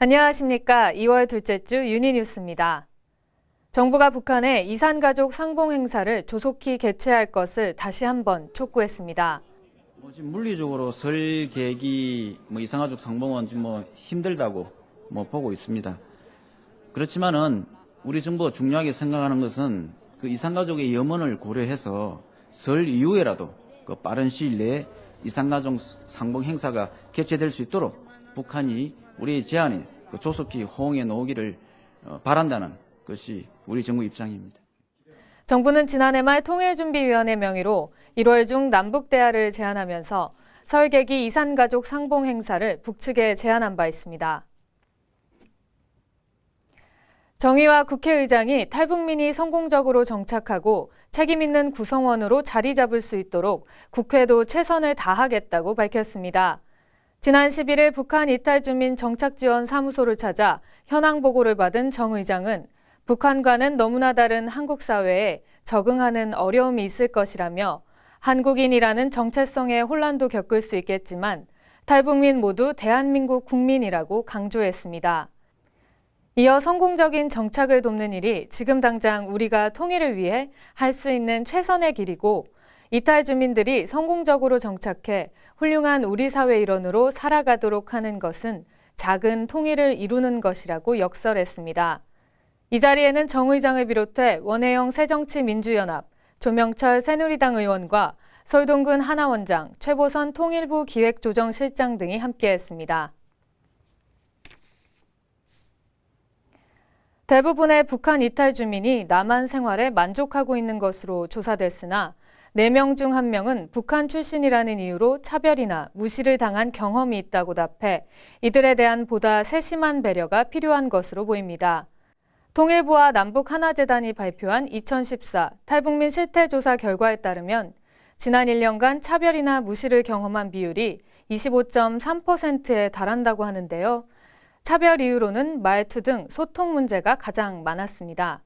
안녕하십니까. 2월 둘째 주 유니뉴스입니다. 정부가 북한에 이산가족 상봉 행사를 조속히 개최할 것을 다시 한번 촉구했습니다. 뭐 지금 물리적으로 설 계획이 뭐 이상가족 상봉은 지금 뭐 힘들다고 뭐 보고 있습니다. 그렇지만은 우리 정부가 중요하게 생각하는 것은 그 이산가족의 염원을 고려해서 설 이후에라도 그 빠른 시일 내에 이산가족 상봉 행사가 개최될 수 있도록 북한이 우리의 제안에 그 조속히 호응해 놓기를 어, 바란다는 것이 우리 정부 입장입니다. 정부는 지난해 말 통일준비위원회 명의로 1월 중 남북 대화를 제안하면서 설계기 이산가족 상봉 행사를 북측에 제안한 바 있습니다. 정의와 국회의장이 탈북민이 성공적으로 정착하고 책임있는 구성원으로 자리 잡을 수 있도록 국회도 최선을 다하겠다고 밝혔습니다. 지난 11일 북한 이탈 주민 정착 지원 사무소를 찾아 현황 보고를 받은 정 의장은 북한과는 너무나 다른 한국 사회에 적응하는 어려움이 있을 것이라며 한국인이라는 정체성의 혼란도 겪을 수 있겠지만 탈북민 모두 대한민국 국민이라고 강조했습니다. 이어 성공적인 정착을 돕는 일이 지금 당장 우리가 통일을 위해 할 수 있는 최선의 길이고 이탈 주민들이 성공적으로 정착해 훌륭한 우리 사회 일원으로 살아가도록 하는 것은 작은 통일을 이루는 것이라고 역설했습니다. 이 자리에는 정 의장을 비롯해 원혜영 새정치민주연합, 조명철 새누리당 의원과 설동근 하나원장, 최보선 통일부 기획조정실장 등이 함께했습니다. 대부분의 북한 이탈 주민이 남한 생활에 만족하고 있는 것으로 조사됐으나 4명 중 1명은 북한 출신이라는 이유로 차별이나 무시를 당한 경험이 있다고 답해 이들에 대한 보다 세심한 배려가 필요한 것으로 보입니다. 통일부와 남북 하나재단이 발표한 2014 탈북민 실태조사 결과에 따르면 지난 1년간 차별이나 무시를 경험한 비율이 25.3%에 달한다고 하는데요. 차별 이유로는 말투 등 소통 문제가 가장 많았습니다.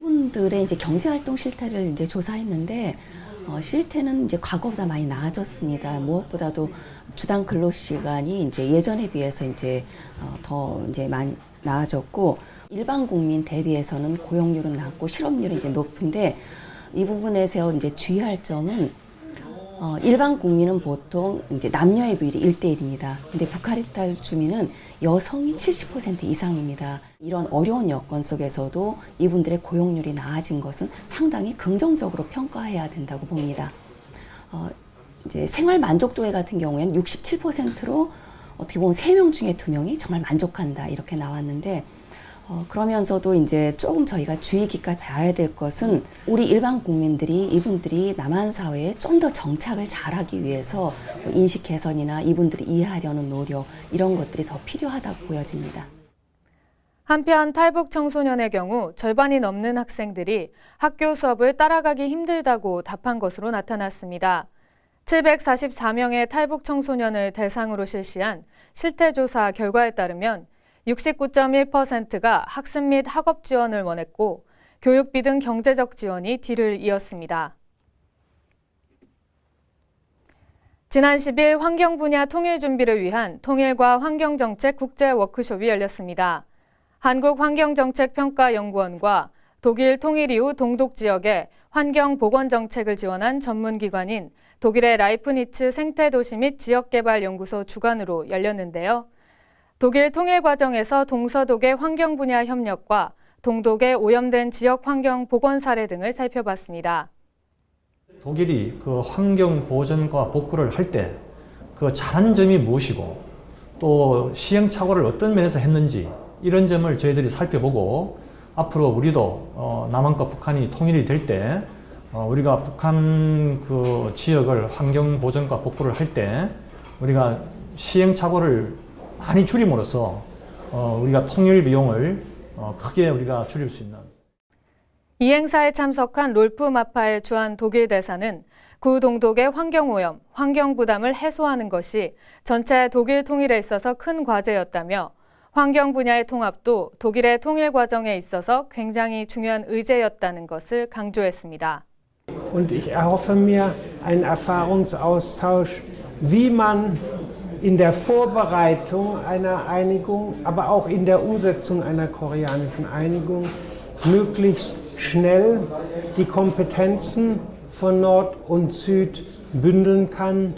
분들의 이제 경제활동 실태를 이제 조사했는데 어, 실태는 이제 과거보다 많이 나아졌습니다. 무엇보다도 주당 근로 시간이 이제 예전에 비해서 이제 어, 더 이제 많이 나아졌고 일반 국민 대비해서는 고용률은 낮고 실업률이 이제 높은데 이 부분에서 이제 주의할 점은 어, 일반 국민은 보통 이제 남녀의 비율이 1대1입니다. 근데 북한 이탈 주민은 여성이 70% 이상입니다. 이런 어려운 여건 속에서도 이분들의 고용률이 나아진 것은 상당히 긍정적으로 평가해야 된다고 봅니다. 어, 이제 생활 만족도에 같은 경우에는 67%로 어떻게 보면 3명 중에 2명이 정말 만족한다 이렇게 나왔는데 어, 그러면서도 이제 조금 저희가 주의 깊게 봐야 될 것은 우리 일반 국민들이 이분들이 남한 사회에 좀 더 정착을 잘하기 위해서 뭐 인식 개선이나 이분들이 이해하려는 노력 이런 것들이 더 필요하다고 보여집니다. 한편 탈북 청소년의 경우 절반이 넘는 학생들이 학교 수업을 따라가기 힘들다고 답한 것으로 나타났습니다. 744명의 탈북 청소년을 대상으로 실시한 실태조사 결과에 따르면 69.1%가 학습 및 학업 지원을 원했고 교육비 등 경제적 지원이 뒤를 이었습니다. 지난 10일 환경 분야 통일 준비를 위한 통일과 환경정책 국제 워크숍이 열렸습니다. 한국환경정책평가연구원과 독일 통일 이후 동독 지역의 환경 보건 정책을 지원한 전문 기관인 독일의 라이프니츠 생태도시 및 지역개발연구소 주관으로 열렸는데요. 독일 통일 과정에서 동서독의 환경 분야 협력과 동독의 오염된 지역 환경 보건 사례 등을 살펴봤습니다. 독일이 그 환경 보전과 복구를 할 때 그 잘한 점이 무엇이고 또 시행착오를 어떤 면에서 했는지 이런 점을 저희들이 살펴보고 앞으로 우리도 어, 남한과 북한이 통일이 될때 어, 우리가 북한 그 지역을 환경 보전과 복구를 할 때 우리가 시행착오를 많이 줄임으로써 어, 우리가 통일 비용을 어, 크게 우리가 줄일 수 있는 이 행사에 참석한 롤프 마파엘 주한 독일 대사는 구동독의 환경오염, 환경 부담을 해소하는 것이 전체 독일 통일에 있어서 큰 과제였다며 환경 분야의 통합도 독일의 통일 과정에 있어서 굉장히 중요한 의제였다는 것을 강조했습니다. Und ich erhoffe mir einen Erfahrungsaustausch, wie man in der Vorbereitung einer Einigung, aber auch in der Umsetzung einer koreanischen Einigung möglichst schnell die Kompetenzen von Nord und Süd bündeln kann,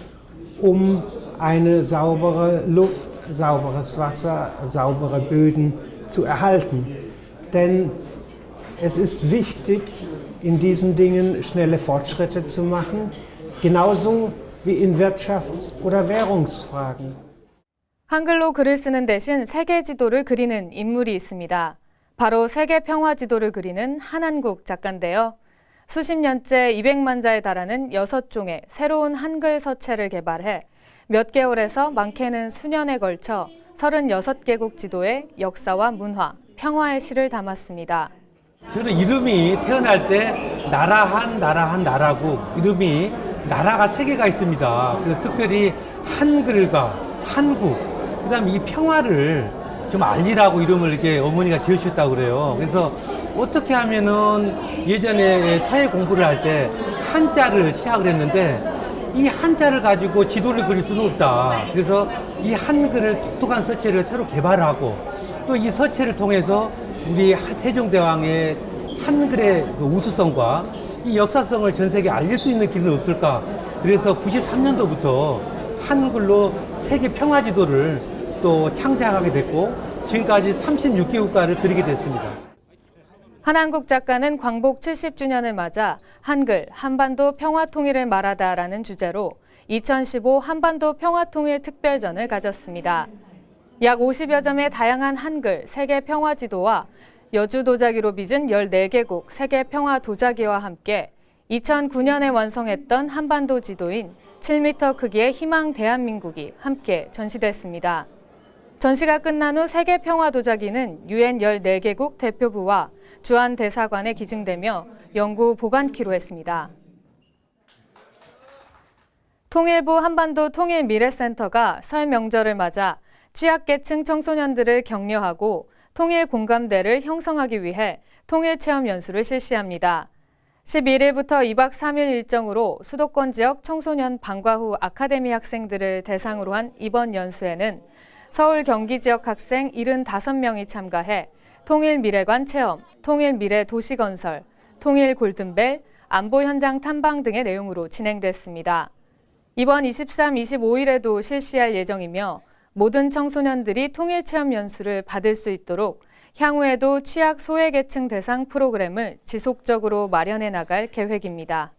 um eine saubere Luft, sauberes Wasser, saubere Böden zu erhalten. Denn es ist wichtig, in diesen Dingen schnelle Fortschritte zu machen, genauso wie in Wirtschafts- oder Währungsfragen. 한글로 글을 쓰는 대신 세계 지도를 그리는 인물이 있습니다. 바로 세계 평화 지도를 그리는 한한국 작가인데요. 수십 년째 200만 자에 달하는 여섯 종의 새로운 한글 서체를 개발해 몇 개월에서 많게는 수년에 걸쳐 36개국 지도의 역사와 문화, 평화의 시를 담았습니다. 저는 이름이 태어날 때 나라한 나라한 나라고 이름이 나라가 세 개가 있습니다. 그래서 특별히 한글과 한국 그 다음에 이 평화를 좀 알리라고 이름을 이렇게 어머니가 지으셨다고 그래요. 그래서 어떻게 하면은 예전에 사회 공부를 할 때 한자를 시작을 했는데 이 한자를 가지고 지도를 그릴 수는 없다. 그래서 이 한글을 독특한 서체를 새로 개발하고 또 이 서체를 통해서 우리 세종대왕의 한글의 그 우수성과 이 역사성을 전 세계에 알릴 수 있는 길은 없을까. 그래서 93년도부터 한글로 세계 평화 지도를 또 창작하게 됐고 지금까지 36개 국가를 그리게 됐습니다. 한한국 작가는 광복 70주년을 맞아 한글 한반도 평화 통일을 말하다라는 주제로 2015 한반도 평화 통일 특별전을 가졌습니다. 약 50여 점의 다양한 한글 세계 평화 지도와 여주 도자기로 빚은 14개국 세계 평화 도자기와 함께 2009년에 완성했던 한반도 지도인 7m 크기의 희망 대한민국이 함께 전시됐습니다. 전시가 끝난 후 세계 평화 도자기는 유엔 14개국 대표부와 주한 대사관에 기증되며 영구 보관키로 했습니다. 통일부 한반도 통일 미래센터가 설 명절을 맞아 취약계층 청소년들을 격려하고 통일 공감대를 형성하기 위해 통일 체험 연수를 실시합니다. 11일부터 2박 3일 일정으로 수도권 지역 청소년 방과 후 아카데미 학생들을 대상으로 한 이번 연수에는 서울 경기 지역 학생 75명이 참가해 통일 미래관 체험, 통일 미래 도시 건설, 통일 골든벨, 안보 현장 탐방 등의 내용으로 진행됐습니다. 이번 23, 25일에도 실시할 예정이며 모든 청소년들이 통일 체험 연수를 받을 수 있도록 향후에도 취약 소외계층 대상 프로그램을 지속적으로 마련해 나갈 계획입니다.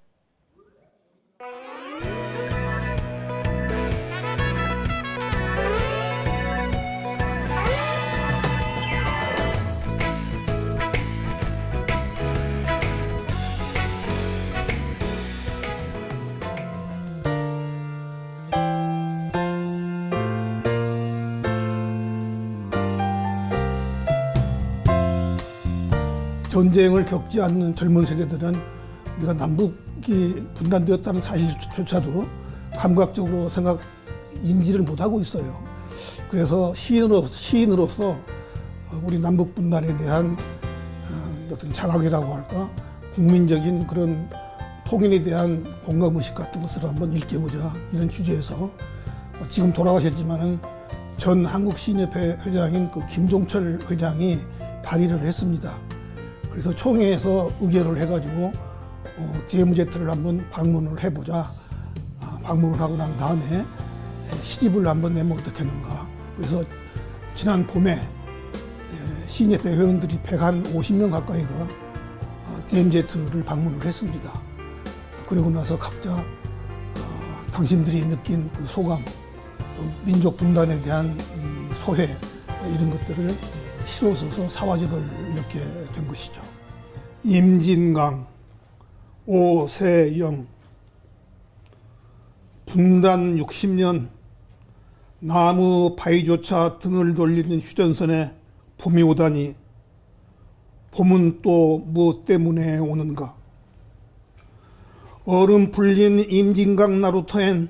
전쟁을 겪지 않는 젊은 세대들은 우리가 남북이 분단되었다는 사실조차도 감각적으로 생각 인지를 못하고 있어요. 그래서 시인으로 시인으로서 우리 남북 분단에 대한 어, 어떤 자각이라고 할까 국민적인 그런 통일에 대한 공감 의식 같은 것을 한번 일깨우자 이런 주제에서 지금 돌아가셨지만은 전 한국 시인협회 회장인 그 김종철 회장이 발의를 했습니다. 그래서 총회에서 의결을 해가지고 어, DMZ를 한번 방문을 해보자. 아, 방문을 하고 난 다음에 에, 시집을 한번 내면 어떻겠는가. 그래서 지난 봄에 에, 신예배 회원들이 150명 가까이가 어, DMZ를 방문을 했습니다. 그러고 나서 각자 어, 당신들이 느낀 그 소감, 또 민족 분단에 대한 음, 소회 이런 것들을 써서 사화집을 이렇게 된 것이죠. 임진강, 오세영, 분단 60년, 나무 바위조차 등을 돌리는 휴전선에 봄이 오다니, 봄은 또 무엇 때문에 오는가? 얼음 풀린 임진강 나루터엔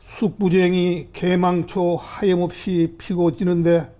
숙부쟁이 개망초 하염없이 피고 지는데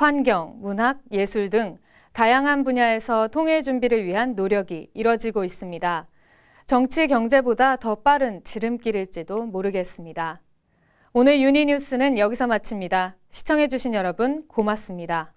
환경, 문학, 예술 등 다양한 분야에서 통일 준비를 위한 노력이 이뤄지고 있습니다. 정치, 경제보다 더 빠른 지름길일지도 모르겠습니다. 오늘 유니뉴스는 여기서 마칩니다. 시청해주신 여러분 고맙습니다.